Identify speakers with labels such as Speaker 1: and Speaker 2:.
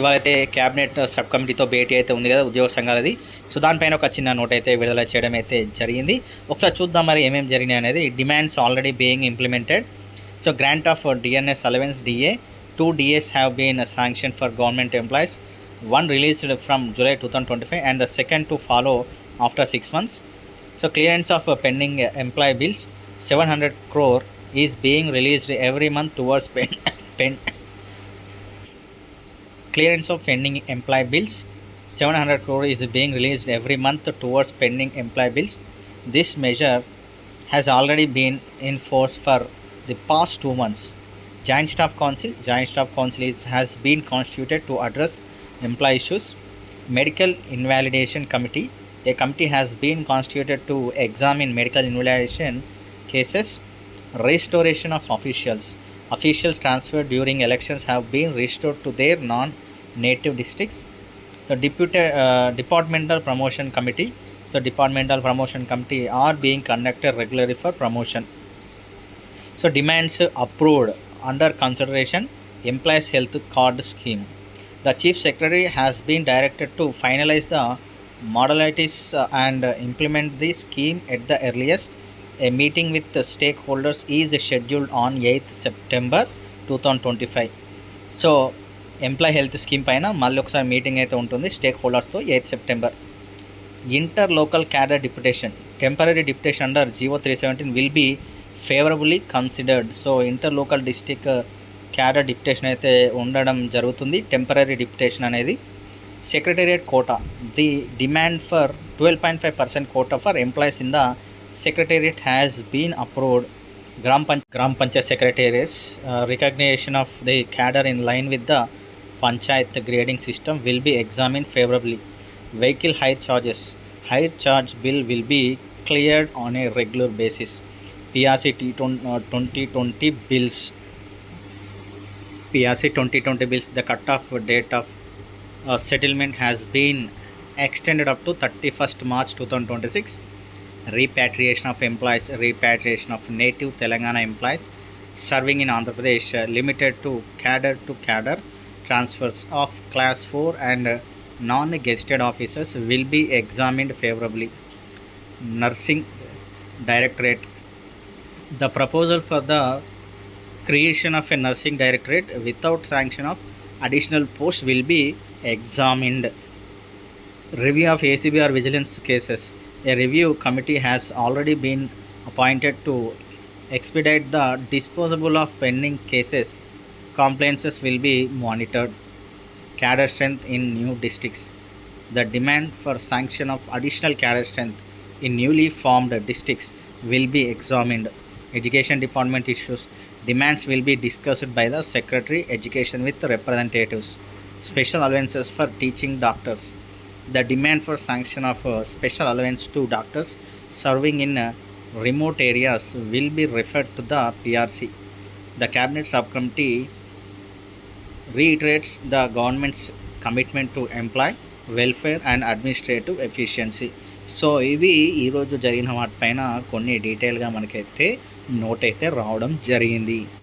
Speaker 1: ఇవాళ అయితే cabinet sub కమిటీతో భేటీ అయితే ఉంది కదా ఉద్యోగ సంఘాలది. సో దానిపైన ఒక చిన్న నోట్ అయితే విడుదల చేయడం అయితే జరిగింది. ఒకసారి చూద్దాం మరి ఏమేమి జరిగినాయి అనేది. Demands already being implemented. So grant of DAs allowance DA. Two DAs have been sanction for government employees one released from July two thousand twenty five and the second to follow after six months so clearance of pending employee bills seven hundred crore is being released every month towards pen pen clearance of pending employee bills. 700 crore is being released every month towards pending employee bills. This measure has already been in force for the past two months. Joint staff council joint staff council is, has been constituted to address employee issues. Medical invalidation committee a committee has been constituted to examine medical invalidation cases. Restoration of officials officials transferred during elections have been restored to their non-native districts. So deputy uh, departmental promotion committee. So departmental promotion committee are being conducted regularly for promotion. So demands approved under consideration employees health card scheme. The chief secretary has been directed to finalize the modalities uh, and implement the scheme at the earliest a meeting with the stakeholders is scheduled on 8th September 2025 so employ health scheme పైన మళ్ళీ ఒకసారి meeting అయితే ఉంటుంది స్టేక్ హోల్డర్స్తో eighth September inter local cadre deputation temporary deputation under GO three seventeen will be favourably considered so inter local district cadre deputation అయితే ఉండడం జరుగుతుంది temporary deputation అనేది. Secretariat quota the demand for twelve point five percent quota for employees in the secretariat has been approved. Gram, Panch- gram panchayat secretaries uh, recognition of the cadre in line with the panchayat grading system will be examined favorably. Vehicle hire charges hire charge bill will be cleared on a regular basis. Prc T20 uh, 2020 bills. Prc 2020 bills the cutoff date of uh, settlement has been extended up to 31st march 2026 repatriation of employees, repatriation of native Telangana employees serving in Andhra Pradesh uh, limited to cadre to cadre transfers of class 4 and uh, non-gazetted officers will be examined favorably. Nursing Directorate The proposal for the creation of a nursing directorate without sanction of additional posts will be examined. Review of ACBR vigilance cases. A review committee has already been appointed to expedite the disposal of pending cases. Compliances will be monitored. Cadre strength in new districts. The demand for sanction of additional cadre strength in newly formed districts will be examined. Education Department issues. Demands will be discussed by the Secretary Education with representatives. Special allowances for teaching doctors the demand for sanction of uh, special allowance to doctors serving in uh, remote areas will be referred to the PRC. The Cabinet Subcommittee reiterates the government's commitment to employ welfare and administrative efficiency so ఇవి ఈరోజు జరిగిన వాటిపైన కొన్ని డీటెయిల్గా మనకైతే note అయితే రావడం జరిగింది